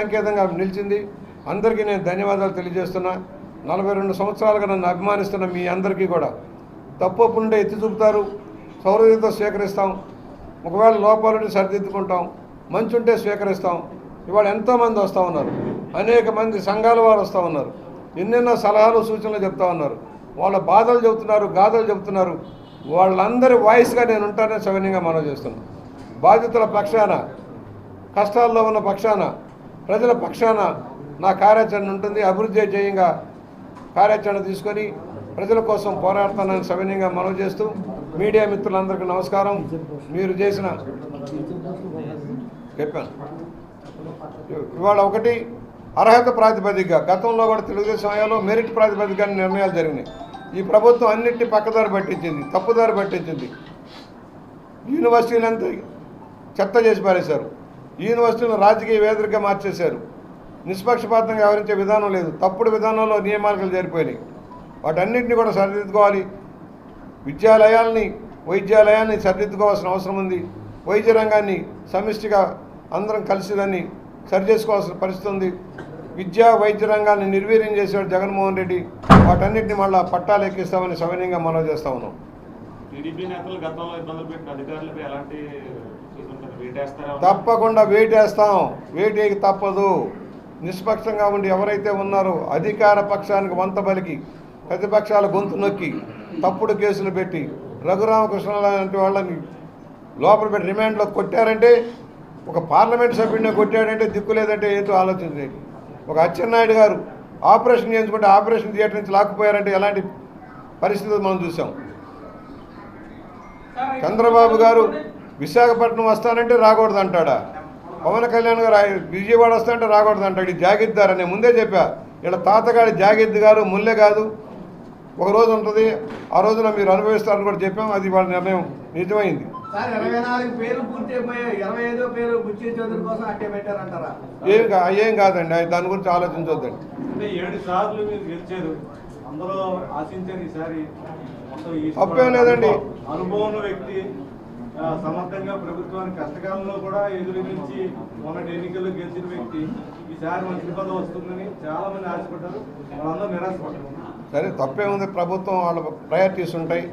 సంకేతంగా నిలిచింది. అందరికీ నేను ధన్యవాదాలు తెలియజేస్తున్నా. నలభై రెండు సంవత్సరాలుగా నన్ను అభిమానిస్తున్న మీ అందరికీ కూడా. తప్పకుండా ఎత్తి చూపుతారు. సౌరయుతో స్వీకరిస్తాం. ఒకవేళ లోపాలుంటే సరిదిద్దుకుంటాం. మంచి ఉంటే స్వీకరిస్తాం. ఇవాళ ఎంతోమంది వస్తూ ఉన్నారు. అనేక మంది సంఘాల వారు వస్తూ ఉన్నారు. ఎన్నెన్నో సలహాలు సూచనలు చెప్తా ఉన్నారు. వాళ్ళ బాధలు చెబుతున్నారు గాథలు చెబుతున్నారు. వాళ్ళందరి వాయిస్గా నేను ఉంటానని సవినీయంగా మనం చేస్తున్నాను బాధితుల పక్షాన కష్టాల్లో ఉన్న పక్షాన ప్రజల పక్షాన నా కార్యాచరణ ఉంటుంది. అభివృద్ధి చేయంగా కార్యాచరణ తీసుకొని ప్రజల కోసం పోరాడతానని సవినీయంగా మనవి చేస్తూ మీడియా మిత్రులందరికీ నమస్కారం. మీరు చేసిన చెప్పాను. ఇవాళ ఒకటి అర్హత ప్రాతిపదికగా గతంలో కూడా తెలుగుదేశం హయాంలో మెరిట్ ప్రాతిపదికగా నిర్ణయాలు జరిగినాయి. ఈ ప్రభుత్వం అన్నింటినీ పక్కదారి పట్టించింది తప్పుదారి పట్టించింది. యూనివర్సిటీలంతా చెత్త చేసి పారేశారు. యూనివర్సిటీలను రాజకీయ వేదికగా మార్చేశారు. నిష్పక్షపాతంగా వ్యవహరించే విధానం లేదు. తప్పుడు విధానంలో నియమాలు జరిపోయినాయి. వాటన్నింటినీ కూడా సరిదిద్దుకోవాలి. విద్యాలయాల్ని వైద్యాలయాన్ని సరిదిద్దుకోవాల్సిన అవసరం ఉంది. వైద్య రంగాన్ని సమిష్టిగా అందరం కలిసి దాన్ని సరిచేసుకోవాల్సిన పరిస్థితి ఉంది. విద్యా వైద్య రంగాన్ని నిర్వీర్యం చేశాడు జగన్మోహన్ రెడ్డి. వాటన్నిటిని మళ్ళా పట్టాలు ఎక్కిస్తామని సవినయంగా మనవి చేస్తా ఉన్నాం. టీడీపీ నేతలు గతంలో ఇబ్బందులు పెట్టిన అధికారులపై ఎలాంటి తప్పకుండా వేటేస్తాం. వేటేకి తప్పదు. నిష్పక్షంగా ఉండి ఎవరైతే ఉన్నారో అధికార పక్షానికి వంత బలికి ప్రతిపక్షాల గొంతు నొక్కి తప్పుడు కేసులు పెట్టి రఘురామకృష్ణ లాంటి వాళ్ళని లోపల పెట్టి రిమాండ్లో కొట్టారంటే ఒక పార్లమెంట్ సభ్యుడిని కొట్టాడంటే దిక్కు లేదంటే ఏంటో ఆలోచించండి ఒక అచ్చెన్నాయుడు గారు ఆపరేషన్ చేయించుకుంటే ఆపరేషన్ థియేటర్ నుంచి లాక్కుపోయారంటే ఎలాంటి పరిస్థితులు మనం చూసాం. చంద్రబాబు గారు విశాఖపట్నం వస్తానంటే రాకూడదు అంటాడా పవన్ కళ్యాణ్ గారు విజయవాడ వస్తానంటే రాకూడదు అంటాడు ఈ జాగిద్దార్ అని ముందే చెప్పా. ఇలా తాతగాడి జాగిద్ గారు ముల్లె కాదు. ఒక రోజు ఉంటుంది. ఆ రోజున మీరు అనుభవిస్తారని కూడా చెప్పాం. అది వాళ్ళ నిర్ణయం నిజమైంది. ఏం ఏం కాదండి. అది దాని గురించి ఆలోచించొద్దండి. అంటే ఏడు సార్లు మీరు గెలిచారు. అందరూ ఆశించారు ఈసారి. మొత్తం ఈ తప్పేం లేదండి. అనుభవం వ్యక్తి సమర్థంగా ప్రభుత్వానికి కష్టకాలంలో కూడా ఎదురించి మొన్నటి ఎన్నికల్లో గెలిచిన వ్యక్తి ఈసారి మంత్రి పదవి వస్తుందని చాలా మంది ఆశపడ్డారు. వాళ్ళందరూ నిరాశపడ్డారు. సరే ఉంది. ప్రభుత్వం వాళ్ళ ప్రయారిటీస్ ఉంటాయి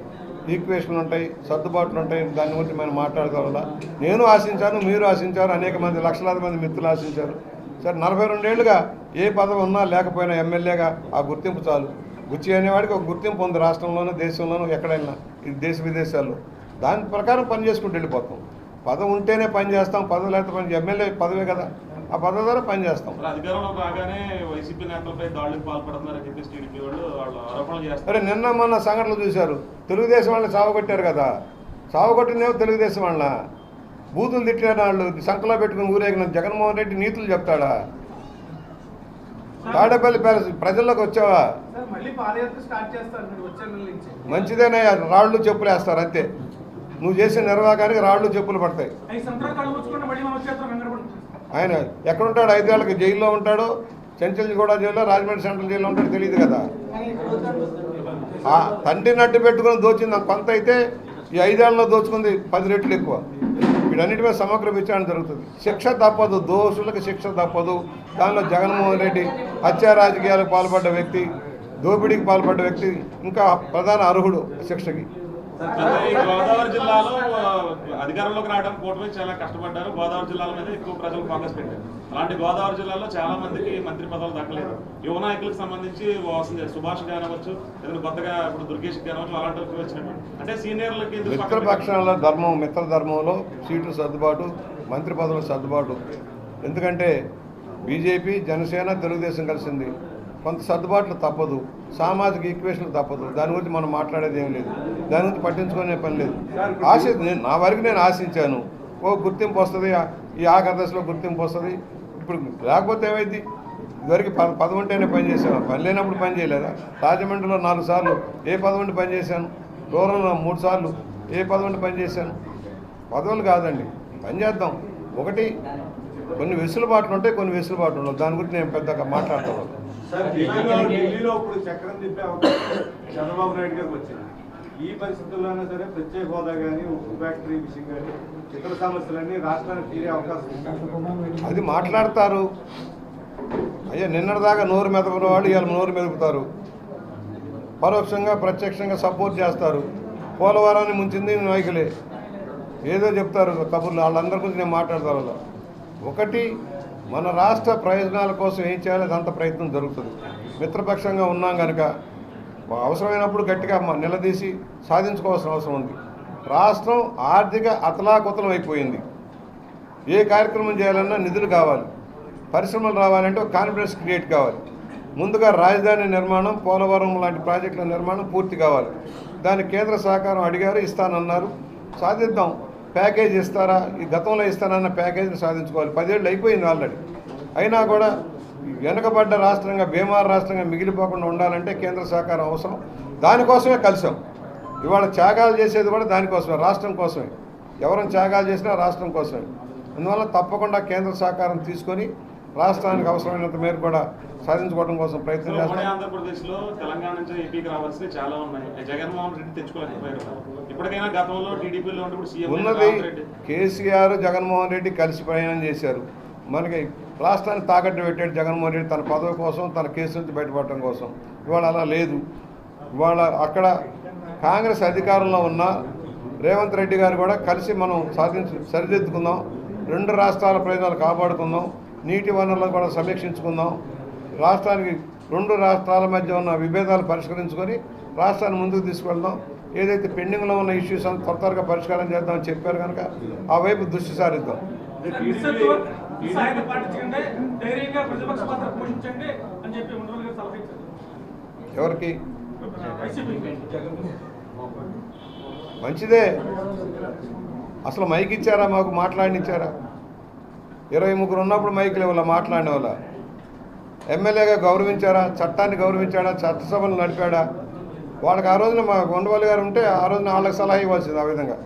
ఈక్వేషన్లు ఉంటాయి సర్దుబాట్లు ఉంటాయి. దాని గురించి మనం మాట్లాడుకోవాలా నేను ఆశించాను మీరు ఆశించారు అనేక మంది లక్షలాది మంది మిత్రులు ఆశించారు. సరే నలభై రెండేళ్ళుగా ఏ పదవి ఉన్నా లేకపోయినా ఎమ్మెల్యేగా ఆ గుర్తింపు చాలు. గుచ్చి అనేవాడికి ఒక గుర్తింపు ఉంది రాష్ట్రంలోనూ దేశంలోనూ ఎక్కడైనా ఇది దేశ విదేశాల్లో. దాని ప్రకారం పని చేసుకుంటూ వెళ్ళిపోతాం. పదవి ఉంటేనే పని చేస్తాం పదవి లేకపోతే పని ఎమ్మెల్యే పదవే కదా. ఆ పదవి ద్వారా పని చేస్తాం. అధికారంలో రాగానే వైసీపీ నేతలపై దాడులకు పాల్పడుతున్నారని చెప్పేసి టీడీపీ వాళ్ళు వాళ్ళు ఆరోపణలు చేస్తారు. అరే నిన్న మొన్న సంఘటనలు చూశారు. తెలుగుదేశం వాళ్ళని సావగొట్టారు కదా. సావగొట్టినేమో తెలుగుదేశం వాళ్ళ. బూతులు తిట్టిన వాళ్ళు సంకలో పెట్టుకుని ఊరేగిన జగన్మోహన్ రెడ్డి నీతులు చెప్తాడా? తాడేపల్లి ప్యాలెస్ ప్రజల్లోకి వచ్చావా? సార్ మళ్ళీ పాదయాత్ర స్టార్ట్ చేస్తారు మీరు వచ్చే నెల నుంచి. మంచిదేనే రాళ్ళు చెప్పులు వేస్తారు అంతే. నువ్వు చేసే నిర్వాహానికి రాళ్ళు చెప్పులు పడతాయి. ఆయన ఎక్కడుంటాడు? ఐదేళ్ళకి జైల్లో ఉంటాడు. చెంచల్గూడ జైల్లో రాజమండ్రి సెంట్రల్ జైల్లో ఉంటాడు తెలియదు కదా. ఆ తండ్రిని అడ్డు పెట్టుకుని దోచింది. కొంత అయితే ఈ ఐదేళ్ళలో దోచుకుంది పది రెట్లు ఎక్కువ. వీటన్నిటి మీద సమగ్ర విచారణ జరుగుతుంది. శిక్ష తప్పదు. దోషులకు శిక్ష తప్పదు. దానిలో జగన్మోహన్ రెడ్డి హత్యా రాజకీయాలకు పాల్పడ్డ వ్యక్తి దోపిడీకి పాల్పడ్డ వ్యక్తి ఇంకా ప్రధాన అర్హుడు శిక్షకి. గోదావరి జిల్లాలో అధికారంలోకి రావడం కూటమి చాలా కష్టపడ్డారు. గోదావరి జిల్లాల మీద ఎక్కువ ప్రజలు ఫోకస్ పెట్టారు. అలాంటి గోదావరి జిల్లాలో చాలా మందికి మంత్రి పదవులు దక్కలేదు. యువ నాయకులకు సంబంధించి వస్తుంది. సుభాష్ కానివచ్చు ఏదైనా కొత్తగా ఇప్పుడు దుర్గేష్ కానివచ్చు అలాంటి వచ్చినటువంటి అంటే సీనియర్లకి ఎందుకు మిత్రపక్షాల ధర్మం మిత్ర ధర్మంలో సీట్లు సర్దుబాటు మంత్రి పదవుల సర్దుబాటు. ఎందుకంటే బీజేపీ జనసేన తెలుగుదేశం కలిసింది. కొంత సర్దుబాట్లు తప్పదు సామాజిక ఈక్వేషన్లు తప్పదు. దాని గురించి మనం మాట్లాడేది ఏం లేదు. దాని గురించి పట్టించుకునే పని లేదు. ఆశ నేను నా వరకు నేను ఆశించాను. ఓ గుర్తింపు వస్తుంది ఈ ఆఖరి దశలో గుర్తింపు వస్తుంది. ఇప్పుడు లేకపోతే ఏమైంది? ఇదివరకు పద పదవి ఉంటేనే పని పని లేనప్పుడు పని చేయలేదా? రాజమండ్రిలో నాలుగు సార్లు ఏ పదవి పనిచేశాను దూరంలో చేశాను మూడు సార్లు ఏ పదవి పనిచేశాను పని పదవులు కాదండి. పని చేద్దాం. ఒకటి కొన్ని వెసులుబాట్లు ఉంటాయి కొన్ని వెసులుబాట్లు ఉండవు. దాని గురించి నేను పెద్దగా మాట్లాడతాను సార్ ఢిల్లీలో ఢిల్లీలో ఇప్పుడు చక్రం తిప్పే అవకాశం చంద్రబాబు నాయుడు గారికి వచ్చింది. ఈ పరిస్థితుల్లోనే సరే ప్రత్యేక హోదా కానీ ఉక్కు ఫ్యాక్టరీ విషయం కానీ ఇతర సమస్యలన్నీ రాష్ట్రానికి తీరే అవకాశం ఉంది. అది మాట్లాడతారు. అయ్యా నిన్నటిదాకా నోరు మెదపిన వాళ్ళు ఇవాళ నోరు మెదుపుతారు. పరోక్షంగా ప్రత్యక్షంగా సపోర్ట్ చేస్తారు. పోలవరాన్ని ముంచింది నాయకులే. ఏదో చెప్తారు కబుర్లు వాళ్ళందరి గురించి నేను మాట్లాడతాను. వాళ్ళ ఒకటి మన రాష్ట్ర ప్రయోజనాల కోసం ఏం చేయాలి? అదంత ప్రయత్నం జరుగుతుంది. మిత్రపక్షంగా ఉన్నాం కనుక అవసరమైనప్పుడు గట్టిగా నిలదీసి సాధించుకోవాల్సిన అవసరం ఉంది. రాష్ట్రం ఆర్థిక అతలాకుతలం అయిపోయింది. ఏ కార్యక్రమం చేయాలన్నా నిధులు కావాలి. పరిశ్రమలు రావాలంటే ఒక కాన్ఫిడెన్స్ క్రియేట్ కావాలి. ముందుగా రాజధాని నిర్మాణం పోలవరం లాంటి ప్రాజెక్టుల నిర్మాణం పూర్తి కావాలి. దాన్ని కేంద్ర సహకారం అడిగారు ఇస్తానన్నారు. సాధిద్దాం. ప్యాకేజ్ ఇస్తారా? ఈ గతంలో ఇస్తారన్న ప్యాకేజీని సాధించుకోవాలి. పదేళ్ళు అయిపోయింది ఆల్రెడీ. అయినా కూడా వెనుకబడ్డ రాష్ట్రంగా బీమార్ రాష్ట్రంగా మిగిలిపోకుండా ఉండాలంటే కేంద్ర సహకారం అవసరం. దానికోసమే కలిసాం. ఇవాళ త్యాగాలు చేసేది కూడా దానికోసమే రాష్ట్రం కోసమే. ఎవరైనా త్యాగాలు చేసినా రాష్ట్రం కోసమే. అందువల్ల తప్పకుండా కేంద్ర సహకారం తీసుకొని రాష్ట్రానికి అవసరమైనంత మేరకు కూడా సాధించుకోవడం కోసం ప్రయత్నం చేస్తాం. ఆంధ్రప్రదేశ్లో తెలంగాణ నుంచి ఏపీకి రావాల్సినవి చాలా ఉన్నాయి. జగన్మోహన్ రెడ్డి తెచ్చుకోలేకపోయారు ఇప్పటికైనా గతంలో టీడీపీలో ఉన్నది కేసీఆర్ జగన్మోహన్ రెడ్డి కలిసి ప్రయాణం చేశారు. మనకి రాష్ట్రాన్ని తాకట్టు పెట్టాడు జగన్మోహన్ రెడ్డి తన పదవి కోసం తన కేసు నుంచి బయటపడటం కోసం. ఇవాళ అలా లేదు. ఇవాళ అక్కడ కాంగ్రెస్ అధికారంలో ఉన్న రేవంత్ రెడ్డి గారు కూడా కలిసి మనం సాధించి సరిదిద్దుకుందాం. రెండు రాష్ట్రాల ప్రయోజనాలు కాపాడుకుందాం. నీటి వనరులను కూడా సమీక్షించుకుందాం. రాష్ట్రానికి రెండు రాష్ట్రాల మధ్య ఉన్న విభేదాలు పరిష్కరించుకొని రాష్ట్రాన్ని ముందుకు తీసుకెళ్దాం. ఏదైతే పెండింగ్లో ఉన్న ఇష్యూస్ అంతా త్వర త్వరగా పరిష్కారం చేద్దామని చెప్పారు కనుక ఆ వైపు దృష్టి సారిద్దాం. అని ఎవరికి? మంచిదే. అసలు మైక్ ఇచ్చారా? మాకు మాట్లాడినిచ్చారా? ఇరవై ముగ్గురు ఉన్నప్పుడు మైకులు ఇవ్వాల మాట్లాడిన వాళ్ళ ఎమ్మెల్యేగా గౌరవించారా చట్టాన్ని గౌరవించాడా? చట్టసభలు నడిపాడా? వాళ్ళకి ఆ రోజున మా గొండవల్లి గారు ఉంటే ఆ రోజున వాళ్ళకి సలహా ఇవ్వాల్సింది ఆ విధంగా.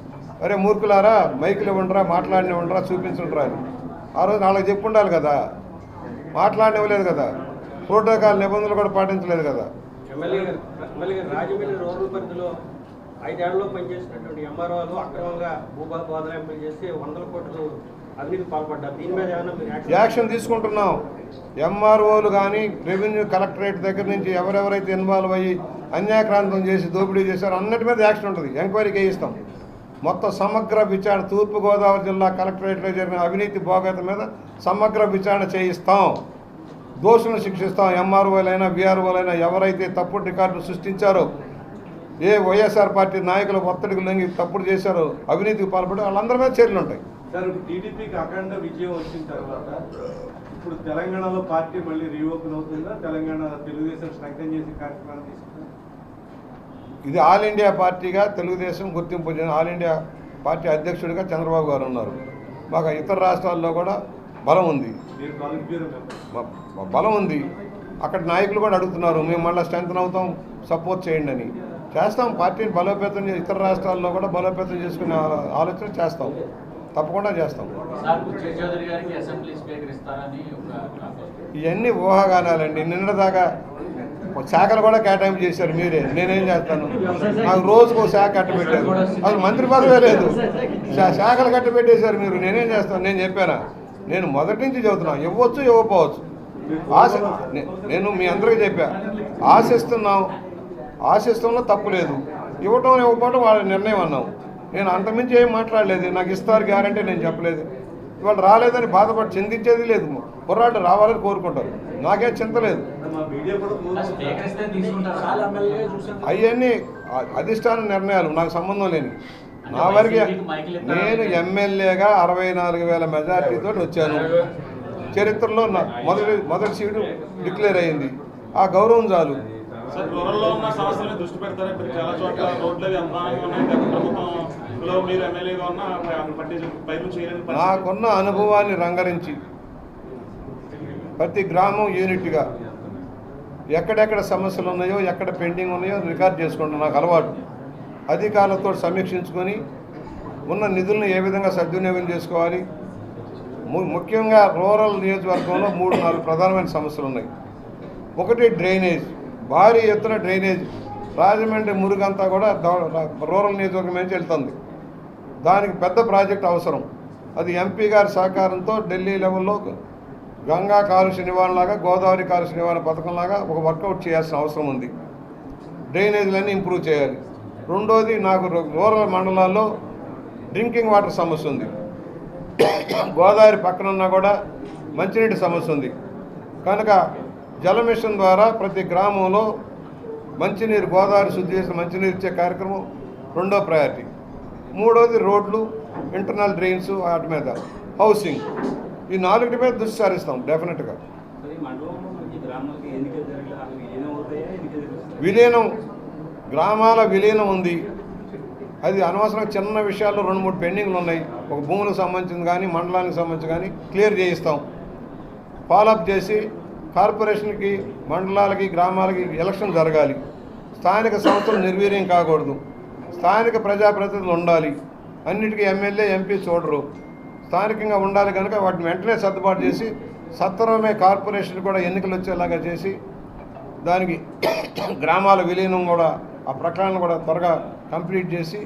అరే మూర్ఖులారా మైకులు ఇవ్వండిరా మాట్లాడిన ఉండరా చూపించుండ్రా అని. ఆ రోజున వాళ్ళకి చెప్పు ఉండాలి కదా. మాట్లాడినివ్వలేదు కదా. ప్రోటోకాల్ నిబంధనలు కూడా పాటించలేదు కదా. ఐదేళ్ళలో పనిచేసినటువంటి ఎంఆర్ఓలు అక్రమంగా భూభా బోధనాంపులు చేసి వందల కోట్లు యాక్షన్ తీసుకుంటున్నాం. ఎంఆర్ఓలు కానీ రెవెన్యూ కలెక్టరేట్ దగ్గర నుంచి ఎవరెవరైతే ఇన్వాల్వ్ అయ్యి అన్యాక్రాంతం చేసి దోపిడీ చేశారో అన్నిటి మీద యాక్షన్ ఉంటుంది. ఎంక్వైరీ చేయిస్తాం. మొత్తం సమగ్ర విచారణ తూర్పుగోదావరి జిల్లా కలెక్టరేట్లో జరిగిన అవినీతి భోగత మీద సమగ్ర విచారణ చేయిస్తాం. దోషులను శిక్షిస్తాం. ఎంఆర్ఓలైనా బీఆర్ఓలైనా ఎవరైతే తప్పుడు రికార్డులు సృష్టించారో ఏ వైఎస్ఆర్ పార్టీ నాయకుల ఒత్తిడికి లొంగి తప్పుడు చేశారో అవినీతికి పాల్పడి వాళ్ళందరి మీద చర్యలు ఉంటాయి సార్ ఇప్పుడు టీడీపీకి అఖండ విజయం వచ్చిన తర్వాత ఇప్పుడు తెలంగాణలో పార్టీ మళ్ళీ రీఓపెన్ అవుతుందా? తెలంగాణ తెలుగుదేశం స్ట్రెంగ్తన్ చేసే కార్యక్రమాన్ని తీసుకుంటారు ఇది ఆల్ ఇండియా పార్టీగా తెలుగుదేశం గుర్తింపు ఆల్ ఇండియా పార్టీ అధ్యక్షుడిగా చంద్రబాబు గారు ఉన్నారు. మాకు ఇతర రాష్ట్రాల్లో కూడా బలం ఉంది. బలం ఉంది. అక్కడ నాయకులు కూడా అడుగుతున్నారు మేము మళ్ళీ స్ట్రెంత్ అవుతాం సపోర్ట్ చేయండి అని. చేస్తాం పార్టీని బలోపేతం ఇతర రాష్ట్రాల్లో కూడా బలోపేతం చేసుకునే ఆలోచన చేస్తాం. తప్పకుండా చేస్తాం. ఇవన్నీ ఊహాగానాలండి. నిన్నటిదాకా ఒక శాఖలు కూడా కేటాయింపు చేశారు మీరే. నేనేం చేస్తాను? నాకు రోజుకు ఒక శాఖ కట్టబెట్టారు. అసలు మంత్రి పదవే లేదు. శాఖలు కట్టబెట్టేశారు మీరు. నేనేం చేస్తాను? నేను చెప్పానా? నేను మొదటి నుంచి చెబుతున్నాను ఇవ్వచ్చు ఇవ్వకపోవచ్చు. ఆశ నేను మీ అందరికీ చెప్పా. ఆశిస్తున్నాం. ఆశిస్తంలో తప్పు లేదు. ఇవ్వటం ఇవ్వకపోవడం వాళ్ళ నిర్ణయం అన్నాం. నేను అంతమించి ఏం మాట్లాడలేదు. నాకు ఇస్తారు గ్యారంటీ నేను చెప్పలేదు. ఇవాళ రాలేదని బాధపడి చింతించేది లేదు. పోరాటం రావాలని కోరుకుంటారు. నాకేం చింత లేదు. అవన్నీ అధిష్టాన నిర్ణయాలు నాకు సంబంధం లేని నా వరకు నేను ఎమ్మెల్యేగా అరవై నాలుగు వేల మెజార్టీతో వచ్చాను. చరిత్రలో నా మొదటి మొదటి సీటు డిక్లేర్ అయింది ఆ గౌరవం చాలు. సార్ రూరల్లో ఉన్న సమస్యల మీద దృష్టి పెడతారు. ఇప్పుడు చాలా చోట్ల రోడ్లు అవి అధ్వానంగా ఉన్నాయి. గత ప్రభుత్వంలో మీరు ఎమ్మెల్యేగా ఉన్న పట్టించి పైరు చేయలేని నాకున్న అనుభవాన్ని రంగరించి ప్రతి గ్రామం యూనిట్గా ఎక్కడెక్కడ సమస్యలు ఉన్నాయో ఎక్కడ పెండింగ్ ఉన్నాయో రికార్డ్ చేసుకుంటాను నాకు అలవాటు. అధికారులతో సమీక్షించుకొని ఉన్న నిధులను ఏ విధంగా సద్వినియోగం చేసుకోవాలి? ముఖ్యంగా రూరల్ నియోజకవర్గంలో మూడు నాలుగు ప్రధానమైన సమస్యలు ఉన్నాయి. ఒకటి డ్రైనేజ్. భారీ ఎత్తున డ్రైనేజ్. రాజమండ్రి మురుగంతా కూడా రూరల్ నియోజకవర్గం నుంచి వెళ్తుంది. దానికి పెద్ద ప్రాజెక్ట్ అవసరం. అది ఎంపీ గారి సహకారంతో ఢిల్లీ లెవెల్లో గంగా కాలుష్య నివారణలాగా గోదావరి కాలుష్య నివారణ పథకంలాగా ఒక వర్కౌట్ చేయాల్సిన అవసరం ఉంది. డ్రైనేజీలన్నీ ఇంప్రూవ్ చేయాలి. రెండోది నాకు రూరల్ మండలాల్లో డ్రింకింగ్ వాటర్ సమస్య ఉంది. గోదావరి పక్కనున్నా కూడా మంచినీటి సమస్య ఉంది. కనుక జల మిషన్ ద్వారా ప్రతి గ్రామంలో మంచినీరు గోదావరి శుద్ధి చేసిన మంచినీరు ఇచ్చే కార్యక్రమం రెండో ప్రయారిటీ మూడోది రోడ్లు ఇంటర్నల్ డ్రైన్స్ వాటి మీద హౌసింగ్ ఈ నాలుగిటి మీద దృష్టి సారిస్తాం డెఫినెట్గా విలీనం గ్రామాల విలీనం ఉంది. అది అనవసరం చిన్న విషయాల్లో రెండు మూడు పెండింగ్లు ఉన్నాయి. ఒక భూములకు సంబంధించింది కానీ మండలానికి సంబంధించి కానీ క్లియర్ చేయిస్తాం. ఫాలోఅప్ చేసి కార్పొరేషన్కి మండలాలకి గ్రామాలకి ఎలక్షన్ జరగాలి. స్థానిక సంస్థలు నిర్వీర్యం కాకూడదు. స్థానిక ప్రజాప్రతినిధులు ఉండాలి. అన్నిటికీ ఎమ్మెల్యే ఎంపీ చూడరు. స్థానికంగా ఉండాలి కనుక వాటిని వెంటనే సర్దుబాటు చేసి సత్వరమే కార్పొరేషన్ కూడా ఎన్నికలు వచ్చేలాగా చేసి దానికి గ్రామాల విలీనం కూడా ఆ ప్రకటన కూడా త్వరగా కంప్లీట్ చేసి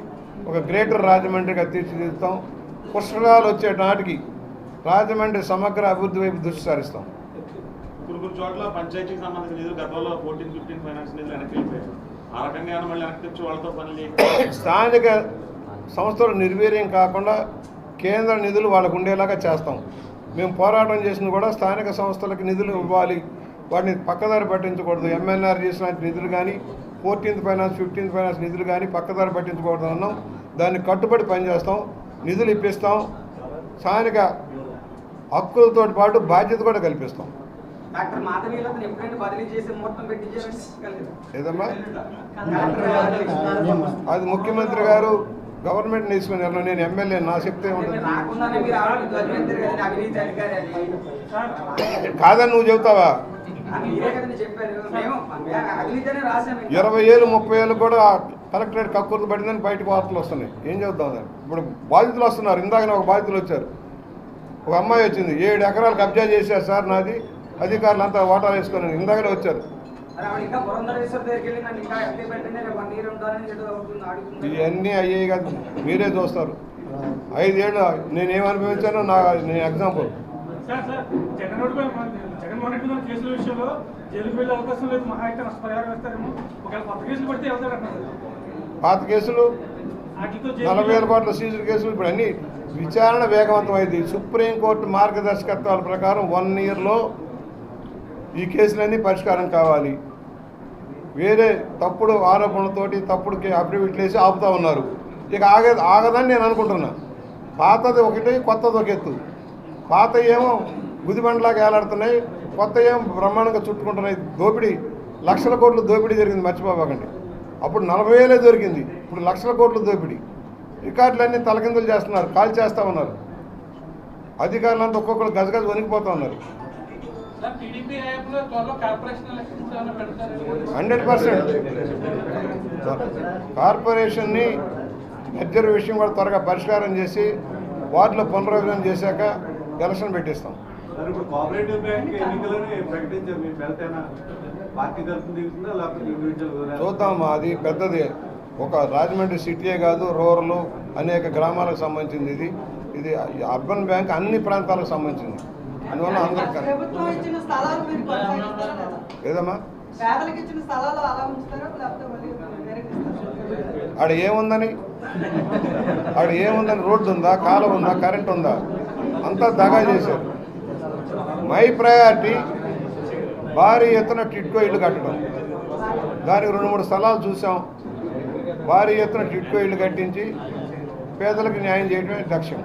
ఒక గ్రేటర్ రాజమండ్రిగా తీర్చిదిద్దుతాం. పుష్కరాలు వచ్చే నాటికి రాజమండ్రి సమగ్ర అభివృద్ధి వైపు దృష్టి సారిస్తాం. కొన్ని కొన్ని చోట్ల పంచాయతీకి సంబంధించిన నిధులు గతంలో ఫోర్టీన్ ఫిఫ్టీన్ ఫైనాన్స్ నిధులు వెనక్కి వెళ్ళిపోయారు ఆ రకంగా మళ్ళీ వెనక్కి తెచ్చి వాళ్ళతో పనులు స్థానిక సంస్థలు నిర్వీర్యం కాకుండా కేంద్ర నిధులు వాళ్ళకు ఉండేలాగా చేస్తాం. మేము పోరాటం చేసిన కూడా స్థానిక సంస్థలకు నిధులు ఇవ్వాలి. వాటిని పక్కదారి పట్టించకూడదు. ఎంఎన్ఆర్ చేసిన నిధులు కానీ ఫోర్టీన్త్ ఫైనాన్స్ ఫిఫ్టీన్త్ ఫైనాన్స్ నిధులు కానీ పక్కదారి పట్టించకూడదు అన్నాం. దాన్ని కట్టుబడి పనిచేస్తాం. నిధులు ఇప్పిస్తాం. స్థానిక హక్కులతో పాటు బాధ్యత కూడా కల్పిస్తాం. డాక్టర్ మాధవీలతను ఎప్పుడైనా బదిలీ చేసి ముహూర్తం పెట్టించారండి ఏదమ్మా? డాక్టర్ మాధవి. అది ముఖ్యమంత్రి గారు గవర్నమెంట్ తీసుకునే నిర్ణయం. నేను ఎమ్మెల్యే నా చెప్తే కాదని నువ్వు చెబుతావా. ఇరవై ఏళ్ళు ముప్పై ఏళ్ళు కూడా కలెక్టరేట్ కక్కుర్తి పడిందని బయటకు వార్తలు వస్తున్నాయి. ఏం చెబుతాం ఇప్పుడు బాధితులు వస్తున్నారు. ఇందాకనే ఒక బాధితులు వచ్చారు. ఒక అమ్మాయి వచ్చింది. ఏడు ఎకరాలు కబ్జా చేశారు సార్ నాది. అధికారులు అంతా ఓటాలు వేసుకొని ఇందాకనే వచ్చారు. ఇవన్నీ అయ్యాయి కదా మీరే చూస్తారు. ఐదేళ్ళు నేనేం అనుభవించానో నా నేను example. Sir sir Jagan Reddy మీద మన- జగన్మోహన్ రెడ్డి మీద కేసుల విషయంలో జైలుకి వెళ్ళే అవకాశం లేదు మహా అయితే నష్టపరిహారం వేస్తారేమో. ఒకవేళ కొత్త కేసులు పడితే వెళ్తారంటున్నారు పాత కేసులు నలభై వేల కోట్ల సీజుల కేసులు ఇప్పుడు అన్ని విచారణ వేగవంతమైంది. సుప్రీంకోర్టు మార్గదర్శకత్వాల ప్రకారం వన్ ఇయర్లో ఈ కేసులన్నీ పరిష్కారం కావాలి. వేరే తప్పుడు ఆరోపణలతోటి తప్పుడు కే- అఫిడవిట్లు వేసి ఆపుతా ఉన్నారు. ఇక ఆగే ఆగదని నేను అనుకుంటున్నా. పాతది ఒకటి కొత్తది ఒక ఎత్తు. పాత ఏమో గుదిబండలాగా ఏలాడుతున్నాయి కొత్త ఏమో బ్రహ్మాండంగా చుట్టుకుంటున్నాయి. దోపిడీ లక్షల కోట్లు దోపిడీ జరిగింది మర్చిపోబాకండి. అప్పుడు నలభై వేలే దొరికింది ఇప్పుడు లక్షల కోట్లు దోపిడీ. రికార్డులన్నీ తలకిందులు చేస్తున్నారు కాల్ చేస్తూ ఉన్నారు. అధికారులంతా ఒక్కొక్కరు గజగజ వణికిపోతూ ఉన్నారు. Hundred percent. కార్పొరేషన్ని మెర్జర్ విషయం కూడా త్వరగా పరిష్కారం చేసి వార్డులో పునర్విభజన చేశాక ఎలక్షన్ పెట్టిస్తాం. చూద్దాం అది పెద్దది. ఒక రాజమండ్రి సిటీయే కాదు రూరల్ అనేక గ్రామాలకు సంబంధించింది ఇది. ఇది అర్బన్ బ్యాంక్ అన్ని ప్రాంతాలకు సంబంధించింది. అందువల్ల? ఏదమ్మా? ఆడ ఏముందని? ఆడ ఏముందని? రోడ్డు ఉందా? కాలువ ఉందా? కరెంట్ ఉందా? అంతా దగా చేశారు. మై ప్రయారిటీ భారీ ఎత్తున టిట్కో ఇల్లు కట్టడం. దానికి రెండు మూడు స్థలాలు చూసాం. భారీ ఎత్తున టిట్కో ఇల్లు కట్టించి పేదలకు న్యాయం చేయడమే లక్ష్యం.